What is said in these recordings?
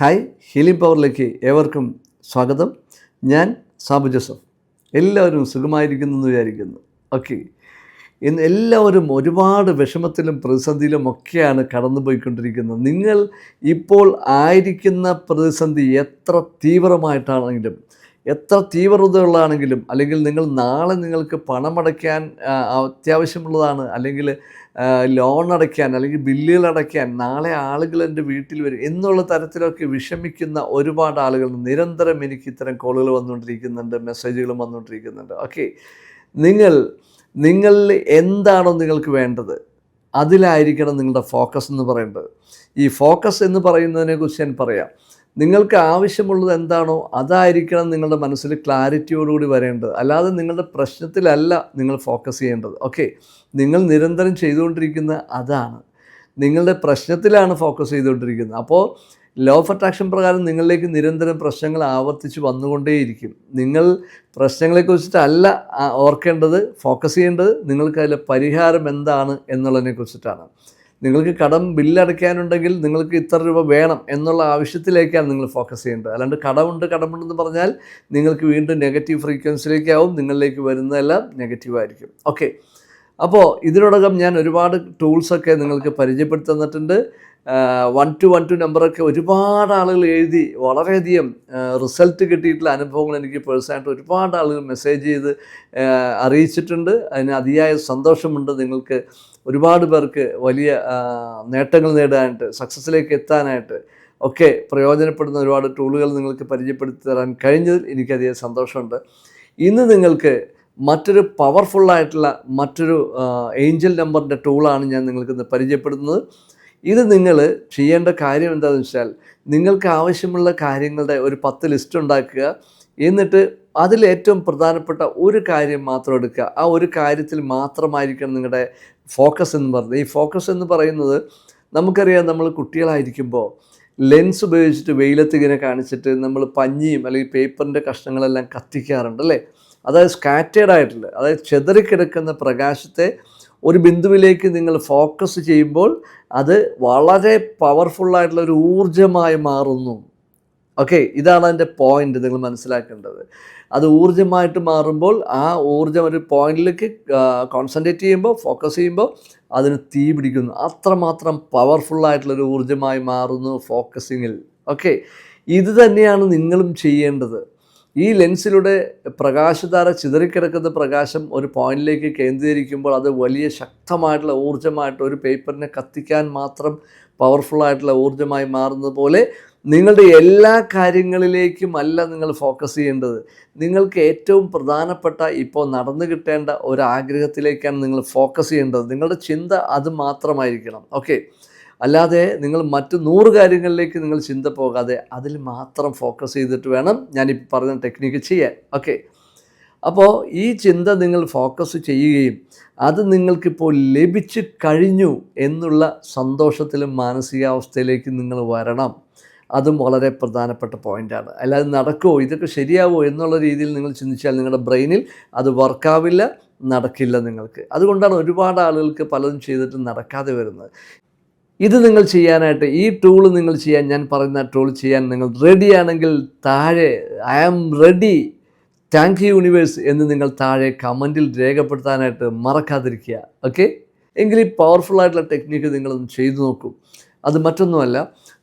Hi healing പവറിലേക്ക് ഏവർക്കും സ്വാഗതം. ഞാൻ സാബു ജോസഫ്. എല്ലാവരും സുഖമായിരിക്കുന്നു എന്ന് വിചാരിക്കുന്നു. ഓക്കെ. ഇന്ന് എല്ലാവരും ഒരുപാട് വിഷമത്തിലും പ്രതിസന്ധിയിലും ഒക്കെയാണ് കടന്നുപോയിക്കൊണ്ടിരിക്കുന്നത്. നിങ്ങൾ ഇപ്പോൾ ആയിരിക്കുന്ന പ്രതിസന്ധി എത്ര തീവ്രമായിട്ടാണെങ്കിലും എത്ര തീവ്രതകളാണെങ്കിലും അല്ലെങ്കിൽ നിങ്ങൾ നാളെ നിങ്ങൾക്ക് പണമടയ്ക്കാൻ അത്യാവശ്യമുള്ളതാണ് അല്ലെങ്കിൽ ലോൺ അടയ്ക്കാൻ അല്ലെങ്കിൽ ബില്ലുകൾ അടയ്ക്കാൻ നാളെ ആളുകൾ എന്റെ വീട്ടിൽ വരും എന്നുള്ള തരത്തിലൊക്കെ വിഷമിക്കുന്ന ഒരുപാട് ആളുകൾ നിരന്തരം എനിക്ക് ഇത്തരം കോളുകൾ വന്നുകൊണ്ടിരിക്കുന്നുണ്ട് മെസ്സേജുകളും വന്നുകൊണ്ടിരിക്കുന്നുണ്ട്. ഓക്കെ. നിങ്ങൾ നിങ്ങളിൽ എന്താണോ നിങ്ങൾക്ക് വേണ്ടത് അതിലായിരിക്കണം നിങ്ങളുടെ ഫോക്കസ് എന്ന് പറയേണ്ടത് ഈ ഫോക്കസ് എന്ന് പറയുന്നതിനെക്കുറിച്ച് ഞാൻ പറയാം. നിങ്ങൾക്ക് ആവശ്യമുള്ളത് എന്താണോ അതായിരിക്കണം നിങ്ങളുടെ മനസ്സിൽ ക്ലാരിറ്റിയോടുകൂടി വരേണ്ടത്. അല്ലാതെ നിങ്ങളുടെ പ്രശ്നത്തിലല്ല നിങ്ങൾ ഫോക്കസ് ചെയ്യേണ്ടത്. ഓക്കെ നിങ്ങൾ നിരന്തരം ചെയ്തുകൊണ്ടിരിക്കുന്ന അതാണ്. നിങ്ങളുടെ പ്രശ്നത്തിലാണ് ഫോക്കസ് ചെയ്തുകൊണ്ടിരിക്കുന്നത്. അപ്പോൾ ലോ ഓഫ് അട്രാക്ഷൻ പ്രകാരം നിങ്ങളിലേക്ക് നിരന്തരം പ്രശ്നങ്ങൾ ആവർത്തിച്ച് വന്നുകൊണ്ടേയിരിക്കും. നിങ്ങൾ പ്രശ്നങ്ങളെക്കുറിച്ചിട്ടല്ല ഓർക്കേണ്ടത് ഫോക്കസ് ചെയ്യേണ്ടത് നിങ്ങൾക്ക് അതിലെ പരിഹാരം എന്താണ് എന്നുള്ളതിനെ കുറിച്ചിട്ടാണ് നിങ്ങൾക്ക് കടം ബില്ലടയ്ക്കാനുണ്ടെങ്കിൽ നിങ്ങൾക്ക് ഇത്ര രൂപ വേണം എന്നുള്ള ആവശ്യത്തിലേക്കാണ് നിങ്ങൾ ഫോക്കസ് ചെയ്യേണ്ടത്. അല്ലാണ്ട് കടമുണ്ട് കടമുണ്ടെന്ന് പറഞ്ഞാൽ നിങ്ങൾക്ക് വീണ്ടും നെഗറ്റീവ് ഫ്രീക്വൻസിയിലേക്കാവും നിങ്ങളിലേക്ക് വരുന്നതെല്ലാം നെഗറ്റീവായിരിക്കും ഓക്കെ അപ്പോൾ ഇതിനോടകം ഞാൻ ഒരുപാട് ടൂൾസൊക്കെ നിങ്ങൾക്ക് പരിചയപ്പെടുത്തി തന്നിട്ടുണ്ട്. വൺ ടു വൺ ടു നമ്പറൊക്കെ ഒരുപാട് ആളുകൾ എഴുതി വളരെയധികം റിസൾട്ട് കിട്ടിയിട്ടുള്ള അനുഭവങ്ങൾ എനിക്ക് പേഴ്സണായിട്ട് ഒരുപാട് ആളുകൾ മെസ്സേജ് ചെയ്ത് അറിയിച്ചിട്ടുണ്ട്. അതിന് അതിയായ സന്തോഷമുണ്ട് നിങ്ങൾക്ക് ഒരുപാട് പേർക്ക് വലിയ നേട്ടങ്ങൾ നേടാനായിട്ട് സക്സസ്സിലേക്ക് എത്താനായിട്ട് ഒക്കെ പ്രയോജനപ്പെടുന്ന ഒരുപാട് ടൂളുകൾ നിങ്ങൾക്ക് പരിചയപ്പെടുത്തി തരാൻ കഴിഞ്ഞതിൽ എനിക്കധികം സന്തോഷമുണ്ട്. ഇന്ന് നിങ്ങൾക്ക് മറ്റൊരു പവർഫുള്ളായിട്ടുള്ള മറ്റൊരു ഏഞ്ചൽ നമ്പറിന്റെ ടൂളാണ് ഞാൻ നിങ്ങൾക്ക് ഇന്ന് പരിചയപ്പെടുത്തുന്നത്. ഇത് നിങ്ങൾ ചെയ്യേണ്ട കാര്യം എന്താണെന്ന് വെച്ചാൽ നിങ്ങൾക്ക് ആവശ്യമുള്ള കാര്യങ്ങളുടെ ഒരു പത്ത് ലിസ്റ്റ് ഉണ്ടാക്കുക. എന്നിട്ട് അതിൽ ഏറ്റവും പ്രധാനപ്പെട്ട ഒരു കാര്യം മാത്രം എടുക്കുക. ആ ഒരു കാര്യത്തിൽ മാത്രമായിരിക്കണം നിങ്ങളുടെ ഫോക്കസ് എന്ന് പറയുന്നത് ഈ ഫോക്കസ് എന്ന് പറയുന്നത് നമുക്കറിയാം നമ്മൾ കുട്ടികളായിരിക്കുമ്പോൾ ലെൻസ് ഉപയോഗിച്ചിട്ട് വെയിലത്ത് ഇങ്ങനെ കാണിച്ചിട്ട് നമ്മൾ പഞ്ഞിയും അല്ലെങ്കിൽ പേപ്പറിന്റെ കഷ്ണങ്ങളെല്ലാം കത്തിക്കാറുണ്ട് അല്ലേ? അതായത് സ്കാറ്റേഡ് ആയിട്ടുള്ള അതായത് ചെതറിക്കിടക്കുന്ന പ്രകാശത്തെ ഒരു ബിന്ദുവിലേക്ക് നിങ്ങൾ ഫോക്കസ് ചെയ്യുമ്പോൾ അത് വളരെ പവർഫുള്ളായിട്ടുള്ള ഒരു ഊർജമായി മാറുന്നു. ഓക്കെ? ഇതാണ് അതിന്റെ പോയിന്റ് നിങ്ങൾ മനസ്സിലാക്കേണ്ടത്. അത് ഊർജമായിട്ട് മാറുമ്പോൾ ആ ഊർജം ഒരു പോയിന്റിലേക്ക് കോൺസെൻട്രേറ്റ് ചെയ്യുമ്പോൾ ഫോക്കസ് ചെയ്യുമ്പോൾ അതിന് തീ പിടിക്കുന്നു. അത്രമാത്രം പവർഫുള്ളായിട്ടുള്ളൊരു ഊർജമായി മാറുന്നു ഫോക്കസിങ്ങിൽ ഓക്കെ ഇത് തന്നെയാണ് നിങ്ങളും ചെയ്യേണ്ടത്. ഈ ലെൻസിലൂടെ പ്രകാശധാര ചിതറിക്കിടക്കുന്ന പ്രകാശം ഒരു പോയിന്റിലേക്ക് കേന്ദ്രീകരിക്കുമ്പോൾ അത് വലിയ ശക്തമായിട്ടുള്ള ഊർജമായിട്ട് ഒരു പേപ്പറിനെ കത്തിക്കാൻ മാത്രം പവർഫുള്ളായിട്ടുള്ള ഊർജമായി മാറുന്നത് പോലെ നിങ്ങളുടെ എല്ലാ കാര്യങ്ങളിലേക്കും അല്ല നിങ്ങൾ ഫോക്കസ് ചെയ്യേണ്ടത്. നിങ്ങൾക്ക് ഏറ്റവും പ്രധാനപ്പെട്ട ഇപ്പോൾ നടന്നു കിട്ടേണ്ട ഒരാഗ്രഹത്തിലേക്കാണ് നിങ്ങൾ ഫോക്കസ് ചെയ്യേണ്ടത്. നിങ്ങളുടെ ചിന്ത അത് മാത്രമായിരിക്കണം. ഓക്കെ അല്ലാതെ നിങ്ങൾ മറ്റ് നൂറ് കാര്യങ്ങളിലേക്ക് നിങ്ങൾ ചിന്ത പോകാതെ അതിൽ മാത്രം ഫോക്കസ് ചെയ്തിട്ട് വേണം ഞാനിപ്പോൾ പറഞ്ഞ ടെക്നിക്ക് ചെയ്യാൻ. ഓക്കെ അപ്പോൾ ഈ ചിന്ത നിങ്ങൾ ഫോക്കസ് ചെയ്യുകയും അത് നിങ്ങൾക്കിപ്പോൾ ലഭിച്ചു കഴിഞ്ഞു എന്നുള്ള സന്തോഷത്തിലും മാനസികാവസ്ഥയിലേക്ക് നിങ്ങൾ വരണം. അതും വളരെ പ്രധാനപ്പെട്ട പോയിന്റാണ് അല്ലാതെ നടക്കുമോ ഇതൊക്കെ ശരിയാവോ എന്നുള്ള രീതിയിൽ നിങ്ങൾ ചിന്തിച്ചാൽ നിങ്ങളുടെ ബ്രെയിനിൽ അത് വർക്കാവില്ല നടക്കില്ല നിങ്ങൾക്ക്. അതുകൊണ്ടാണ് ഒരുപാട് ആളുകൾക്ക് പലതും ചെയ്തിട്ട് നടക്കാതെ വരുന്നത്. ഇത് നിങ്ങൾ ചെയ്യാനായിട്ട് ഈ ടൂൾ നിങ്ങൾ ചെയ്യാൻ ഞാൻ പറയുന്ന ടൂൾ ചെയ്യാൻ നിങ്ങൾ റെഡിയാണെങ്കിൽ താഴെ I am ready thank you universe എന്ന് നിങ്ങൾ താഴെ കമന്റിൽ രേഖപ്പെടുത്താനായിട്ട് മറക്കാതിരിക്കുക. ഓക്കെ? എങ്കിൽ ഈ പവർഫുൾ ആയിട്ടുള്ള ടെക്നിക്ക് നിങ്ങളൊന്ന് ചെയ്തു നോക്കും. അത് മറ്റൊന്നുമല്ല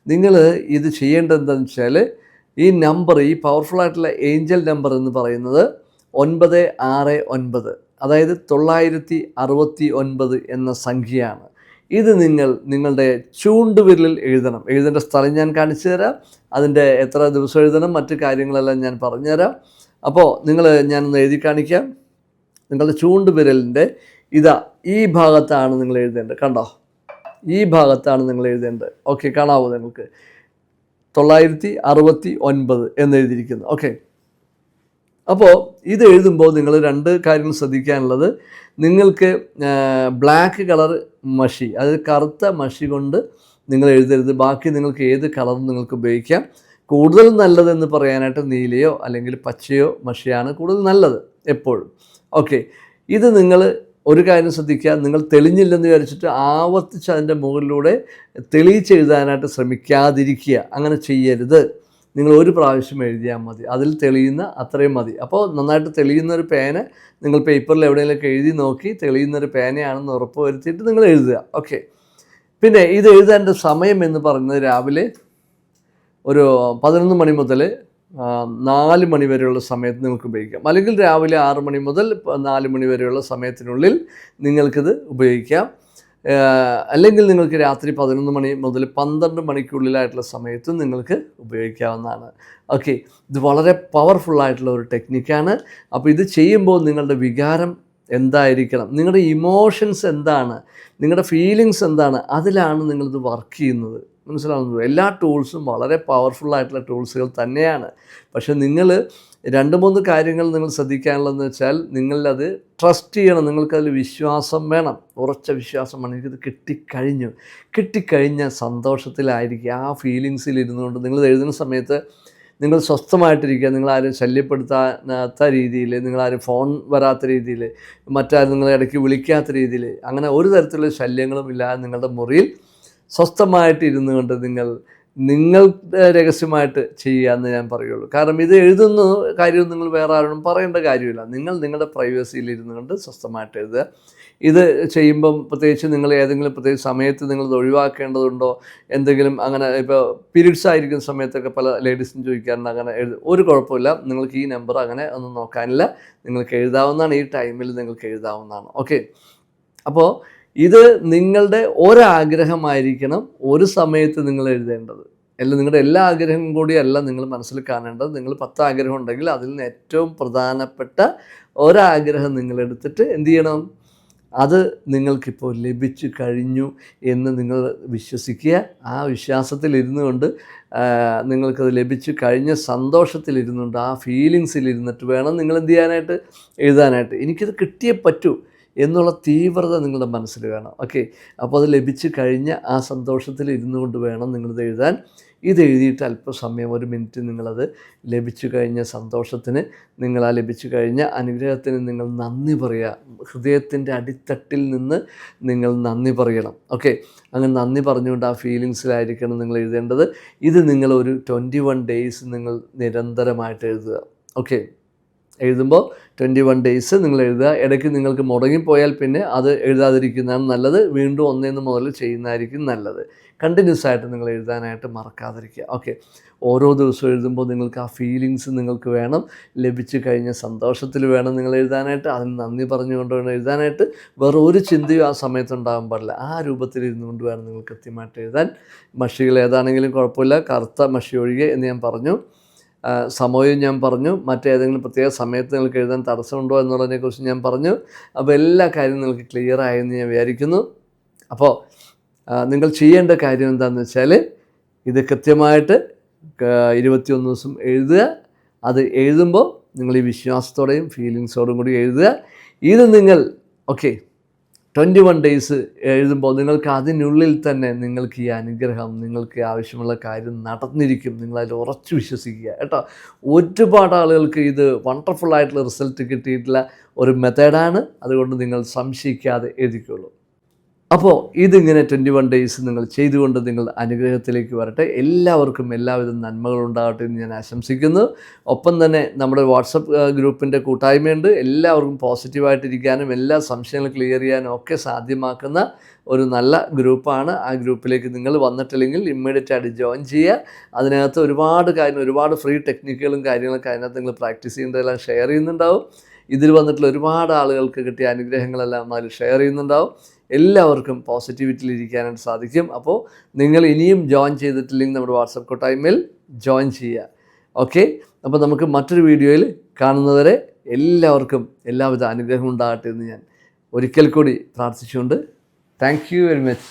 നിങ്ങൾ ഇത് ചെയ്യേണ്ടത് എന്താണെന്ന് വെച്ചാൽ ഈ നമ്പർ ഈ പവർഫുൾ ആയിട്ടുള്ള ഏഞ്ചൽ നമ്പർ എന്ന് പറയുന്നത് ഒൻപത് ആറ് ഒൻപത് അതായത് തൊള്ളായിരത്തി അറുപത്തി ഒൻപത് എന്ന സംഖ്യയാണ്. ഇത് നിങ്ങൾ നിങ്ങളുടെ ചൂണ്ടുവിരലിൽ എഴുതണം. എഴുതേണ്ട സ്ഥലം ഞാൻ കാണിച്ചു തരാം. അതിന്റെ എത്ര ദിവസം എഴുതണം മറ്റു കാര്യങ്ങളെല്ലാം ഞാൻ പറഞ്ഞുതരാം. അപ്പോൾ നിങ്ങൾ ഞാനൊന്ന് എഴുതി കാണിക്കാം. നിങ്ങളുടെ ചൂണ്ടുവിരലിന്റെ ഇതാ ഈ ഭാഗത്താണ് നിങ്ങൾ എഴുതേണ്ടത്. കണ്ടോ? ഈ ഭാഗത്താണ് നിങ്ങൾ എഴുതേണ്ടത്. ഓക്കെ കാണാവോ നിങ്ങൾക്ക്? തൊള്ളായിരത്തി അറുപത്തി ഒൻപത് എന്നെഴുതിയിരിക്കുന്നു ഓക്കെ അപ്പോൾ ഇത് എഴുതുമ്പോൾ നിങ്ങൾ രണ്ട് കാര്യങ്ങൾ ശ്രദ്ധിക്കാനുള്ളത്. നിങ്ങൾക്ക് ബ്ലാക്ക് കളർ മഷി അതായത് കറുത്ത മഷി കൊണ്ട് നിങ്ങൾ എഴുതരുത്. ബാക്കി നിങ്ങൾക്ക് ഏത് കളറും നിങ്ങൾക്ക് ഉപയോഗിക്കാം. കൂടുതൽ നല്ലതെന്ന് പറയാനായിട്ട് നീലയോ അല്ലെങ്കിൽ പച്ചയോ മഷിയാണ് കൂടുതൽ നല്ലത് എപ്പോഴും. ഓക്കെ ഇത് നിങ്ങൾ ഒരു കാര്യം ശ്രദ്ധിക്കുക നിങ്ങൾ തെളിഞ്ഞില്ലെന്ന് വിചാരിച്ചിട്ട് ആവർത്തിച്ച് അതിന്റെ മുകളിലൂടെ തെളിയിച്ച് എഴുതാനായിട്ട് ശ്രമിക്കാതിരിക്കുക. അങ്ങനെ ചെയ്യരുത്. നിങ്ങൾ ഒരു പ്രാവശ്യം എഴുതിയാൽ മതി. അതിൽ തെളിയുന്ന അത്രയും മതി. അപ്പോൾ നന്നായിട്ട് തെളിയുന്ന ഒരു പേന നിങ്ങൾ പേപ്പറിൽ എവിടെയെങ്കിലും എഴുതി നോക്കി തെളിയുന്ന ഒരു പേനയാണെന്ന് ഉറപ്പ് വരുത്തിയിട്ട് നിങ്ങൾ എഴുതുക. ഓക്കെ. പിന്നെ ഇത് എഴുതേണ്ട സമയം എന്ന് പറയുന്നത് രാവിലെ ഒരു പതിനൊന്ന് മണി മുതൽ നാല് മണി വരെയുള്ള സമയത്ത് നിങ്ങൾക്ക് ഉപയോഗിക്കാം. അല്ലെങ്കിൽ രാവിലെ ആറ് മണി മുതൽ നാല് മണി വരെയുള്ള സമയത്തിനുള്ളിൽ നിങ്ങൾക്കിത് ഉപയോഗിക്കാം. അല്ലെങ്കിൽ നിങ്ങൾക്ക് രാത്രി പതിനൊന്ന് മണി മുതൽ പന്ത്രണ്ട് മണിക്കുള്ളിലായിട്ടുള്ള സമയത്തും നിങ്ങൾക്ക് ഉപയോഗിക്കാവുന്നതാണ്. ഓക്കെ ഇത് വളരെ പവർഫുള്ളായിട്ടുള്ള ഒരു ടെക്നിക്കാണ് അപ്പോൾ ഇത് ചെയ്യുമ്പോൾ നിങ്ങളുടെ വികാരം എന്തായിരിക്കണം? നിങ്ങളുടെ ഇമോഷൻസ് എന്താണ്? നിങ്ങളുടെ ഫീലിങ്സ് എന്താണ്? അതിലാണ് നിങ്ങളിത് വർക്ക് ചെയ്യുന്നത്. മനസ്സിലാവുന്നത്. എല്ലാ ടൂൾസും വളരെ പവർഫുൾ ആയിട്ടുള്ള ടൂൾസുകൾ തന്നെയാണ്. പക്ഷെ നിങ്ങൾ രണ്ട് മൂന്ന് കാര്യങ്ങൾ നിങ്ങൾ ശ്രദ്ധിക്കാനുള്ളതെന്ന് വെച്ചാൽ നിങ്ങളത് ട്രസ്റ്റ് ചെയ്യണം. നിങ്ങൾക്കതിൽ വിശ്വാസം വേണം. ഉറച്ച വിശ്വാസം വേണം. എനിക്കിത് കിട്ടിക്കഴിഞ്ഞു. കിട്ടിക്കഴിഞ്ഞ സന്തോഷത്തിലായിരിക്കുക ആ ഫീലിങ്സിൽ ഇരുന്നുകൊണ്ട് നിങ്ങൾ എഴുതുന്ന സമയത്ത് നിങ്ങൾ സ്വസ്ഥമായിട്ടിരിക്കുക. നിങ്ങളാരും ശല്യപ്പെടുത്താത്ത രീതിയിൽ നിങ്ങളാരും ഫോൺ വരാത്ത രീതിയിൽ മറ്റാരും നിങ്ങളെ ഇടയ്ക്ക് വിളിക്കാത്ത രീതിയിൽ അങ്ങനെ ഒരു തരത്തിലുള്ള ശല്യങ്ങളും ഇല്ലാതെ നിങ്ങളുടെ മുറിയിൽ സ്വസ്ഥമായിട്ട് ഇരുന്നു കൊണ്ട് നിങ്ങൾ നിങ്ങൾ രഹസ്യമായിട്ട് ചെയ്യാമെന്ന് ഞാൻ പറയുള്ളൂ. കാരണം ഇത് എഴുതുന്ന കാര്യം നിങ്ങൾ വേറെ ആരോടും പറയേണ്ട കാര്യമില്ല. നിങ്ങൾ നിങ്ങളുടെ പ്രൈവസിയിൽ ഇരുന്നു കൊണ്ട് സ്വസ്ഥമായിട്ട് എഴുതുക. ഇത് ചെയ്യുമ്പം പ്രത്യേകിച്ച് നിങ്ങൾ ഏതെങ്കിലും പ്രത്യേകിച്ച് സമയത്ത് നിങ്ങൾ ഒഴിവാക്കേണ്ടതുണ്ടോ? എന്തെങ്കിലും അങ്ങനെ ഇപ്പോൾ പീരീഡ്സ് ആയിരിക്കുന്ന സമയത്തൊക്കെ പല ലേഡീസും ചോദിക്കാറുണ്ട് അങ്ങനെ എഴുതും ഒരു കുഴപ്പമില്ല. നിങ്ങൾക്ക് ഈ നമ്പർ അങ്ങനെ ഒന്നും നോക്കാനില്ല. നിങ്ങൾക്ക് എഴുതാവുന്നതാണ് ഈ ടൈമിൽ നിങ്ങൾക്ക് എഴുതാവുന്നതാണ്. ഓക്കെ അപ്പോൾ ഇത് നിങ്ങളുടെ ഒരാഗ്രഹമായിരിക്കണം ഒരു സമയത്ത് നിങ്ങൾ എഴുതേണ്ടത്. അല്ല നിങ്ങളുടെ എല്ലാ ആഗ്രഹവും കൂടിയല്ല നിങ്ങൾ മനസ്സിൽ കാണേണ്ടത്. നിങ്ങൾ പത്ത് ആഗ്രഹം ഉണ്ടെങ്കിൽ അതിൽ നിന്ന് ഏറ്റവും പ്രധാനപ്പെട്ട ഒരാഗ്രഹം നിങ്ങൾ എടുത്തിട്ട് എന്ത് ചെയ്യണം? അത് നിങ്ങൾക്കിപ്പോൾ ലഭിച്ചു കഴിഞ്ഞു എന്ന് നിങ്ങൾ വിശ്വസിക്കുക. ആ വിശ്വാസത്തിൽ ഇരുന്നു കൊണ്ട് നിങ്ങൾക്കത് ലഭിച്ചു കഴിഞ്ഞ സന്തോഷത്തിലിരുന്നുകൊണ്ട് ആ ഫീലിങ്സിൽ ഇരുന്നിട്ട് വേണം നിങ്ങൾ എന്ത് ചെയ്യാനായിട്ട്? എഴുതാനായിട്ട്. എനിക്കത് കിട്ടിയേ പറ്റൂ. എന്നുള്ള തീവ്രത നിങ്ങളുടെ മനസ്സിൽ വേണം. ഓക്കെ അപ്പോൾ അത് ലഭിച്ചു കഴിഞ്ഞ ആ സന്തോഷത്തിൽ ഇരുന്നു കൊണ്ട് വേണം നിങ്ങളിത് എഴുതാൻ. ഇത് എഴുതിയിട്ട് അല്പസമയം ഒരു മിനിറ്റ് നിങ്ങളത് ലഭിച്ചു കഴിഞ്ഞ സന്തോഷത്തിന് നിങ്ങൾ ആ ലഭിച്ചു കഴിഞ്ഞ അനുഗ്രഹത്തിന് നിങ്ങൾ നന്ദി പറയുക. ഹൃദയത്തിന്റെ അടിത്തട്ടിൽ നിന്ന് നിങ്ങൾ നന്ദി പറയണം. ഓക്കെ അങ്ങനെ നന്ദി പറഞ്ഞുകൊണ്ട് ആ ഫീലിങ്സിലായിരിക്കണം നിങ്ങൾ എഴുതേണ്ടത്. ഇത് നിങ്ങൾ ഒരു ട്വന്റി വൺ ഡേയ്സ് നിങ്ങൾ നിരന്തരമായിട്ട് എഴുതുക. ഓക്കെ എഴുതുമ്പോൾ ട്വന്റി വൺ ഡേയ്സ് നിങ്ങൾ എഴുതുക. ഇടയ്ക്ക് നിങ്ങൾക്ക് മുടങ്ങിപ്പോയാൽ പിന്നെ അത് എഴുതാതിരിക്കുന്നതാണ് നല്ലത്. വീണ്ടും ഒന്നേന്ന് മുതൽ ചെയ്യുന്നതായിരിക്കും നല്ലത്. കണ്ടിന്യൂസ് ആയിട്ട് നിങ്ങൾ എഴുതാനായിട്ട് മറക്കാതിരിക്കുക. ഓക്കെ ഓരോ ദിവസവും എഴുതുമ്പോൾ നിങ്ങൾക്ക് ആ ഫീലിങ്സ് നിങ്ങൾക്ക് വേണം. ലഭിച്ചു കഴിഞ്ഞ സന്തോഷത്തിൽ വേണം നിങ്ങൾ എഴുതാനായിട്ട്. അതിന് നന്ദി പറഞ്ഞുകൊണ്ട് വേണം എഴുതാനായിട്ട്. വേറെ ഒരു ചിന്തയും ആ സമയത്ത് ഉണ്ടാകാൻ പാടില്ല. ആ രൂപത്തിൽ ഇരുന്നുകൊണ്ട് വേണം നിങ്ങൾ കൃത്യമായിട്ട് എഴുതാൻ. മഷികൾ ഏതാണെങ്കിലും കുഴപ്പമില്ല. കറുത്ത മഷി ഒഴികെ എന്ന് ഞാൻ പറഞ്ഞു. സമയവും ഞാൻ പറഞ്ഞു. മറ്റേതെങ്കിലും പ്രത്യേക സമയത്ത് നിങ്ങൾക്ക് എഴുതാൻ തടസ്സമുണ്ടോ എന്നുള്ളതിനെക്കുറിച്ച് ഞാൻ പറഞ്ഞു. അപ്പോൾ എല്ലാ കാര്യവും നിങ്ങൾക്ക് ക്ലിയർ ആയെന്ന് ഞാൻ വിചാരിക്കുന്നു. അപ്പോൾ നിങ്ങൾ ചെയ്യേണ്ട കാര്യം എന്താണെന്ന് വെച്ചാൽ ഇത് കൃത്യമായിട്ട് ഇരുപത്തിയൊന്ന് ദിവസം എഴുതുക. അത് എഴുതുമ്പോൾ നിങ്ങൾ ഈ വിശ്വാസത്തോടെയും ഫീലിങ്സോടും കൂടി എഴുതുക. ഇത് നിങ്ങൾ ഓക്കെ ട്വന്റി വൺ ഡേയ്സ് എഴുതുമ്പോൾ നിങ്ങൾക്ക് അതിനുള്ളിൽ തന്നെ നിങ്ങൾക്ക് ഈ അനുഗ്രഹം നിങ്ങൾക്ക് ആവശ്യമുള്ള കാര്യം നടന്നിരിക്കും. നിങ്ങളതിൽ ഉറച്ചു വിശ്വസിക്കുക കേട്ടോ. ഒരുപാട് ആളുകൾക്ക് ഇത് വണ്ടർഫുൾ ആയിട്ടുള്ള റിസൾട്ട് കിട്ടിയിട്ടുള്ള ഒരു മെത്തേഡാണ് അതുകൊണ്ട് നിങ്ങൾ സംശയിക്കാതെ എഴുതിക്കോളൂ. അപ്പോൾ ഇതിങ്ങനെ ട്വന്റി വൺ ഡേയ്സ് നിങ്ങൾ ചെയ്തുകൊണ്ട് നിങ്ങൾ അനുഗ്രഹത്തിലേക്ക് വരട്ടെ. എല്ലാവർക്കും എല്ലാവിധ നന്മകളുണ്ടാകട്ടെ എന്ന് ഞാൻ ആശംസിക്കുന്നു. ഒപ്പം തന്നെ നമ്മുടെ വാട്സപ്പ് ഗ്രൂപ്പിന്റെ കൂട്ടായ്മയുണ്ട്. എല്ലാവർക്കും പോസിറ്റീവായിട്ടിരിക്കാനും എല്ലാ സംശയങ്ങളും ക്ലിയർ ചെയ്യാനും ഒക്കെ സാധ്യമാക്കുന്ന ഒരു നല്ല ഗ്രൂപ്പാണ്. ആ ഗ്രൂപ്പിലേക്ക് നിങ്ങൾ വന്നിട്ടില്ലെങ്കിൽ ഇമ്മീഡിയറ്റ് ആയിട്ട് ജോയിൻ ചെയ്യുക. അതിനകത്ത് ഒരുപാട് കാര്യങ്ങൾ ഒരുപാട് ഫ്രീ ടെക്നിക്കുകളും കാര്യങ്ങളൊക്കെ അതിനകത്ത് നിങ്ങൾ പ്രാക്ടീസ് ചെയ്യേണ്ടതെല്ലാം ഷെയർ ചെയ്യുന്നുണ്ടാവും. ഇതിൽ വന്നിട്ടുള്ള ഒരുപാട് ആളുകൾക്ക് കിട്ടിയ അനുഗ്രഹങ്ങളെല്ലാം അതിൽ ഷെയർ ചെയ്യുന്നുണ്ടാവും. എല്ലാവർക്കും പോസിറ്റിവിറ്റിയിൽ ഇരിക്കാനായിട്ട് സാധിക്കും. അപ്പോൾ നിങ്ങൾ ഇനിയും ജോയിൻ ചെയ്തിട്ടില്ലെങ്കിൽ നമ്മുടെ വാട്സപ്പ് കൂട്ടായ്മയിൽ ജോയിൻ ചെയ്യുക. ഓക്കെ അപ്പോൾ നമുക്ക് മറ്റൊരു വീഡിയോയിൽ കാണുന്നവരെ എല്ലാവർക്കും എല്ലാവിധ അനുഗ്രഹം ഉണ്ടാകട്ടെ എന്ന് ഞാൻ ഒരിക്കൽ കൂടി പ്രാർത്ഥിച്ചുകൊണ്ട് താങ്ക് യു വെരി മച്ച്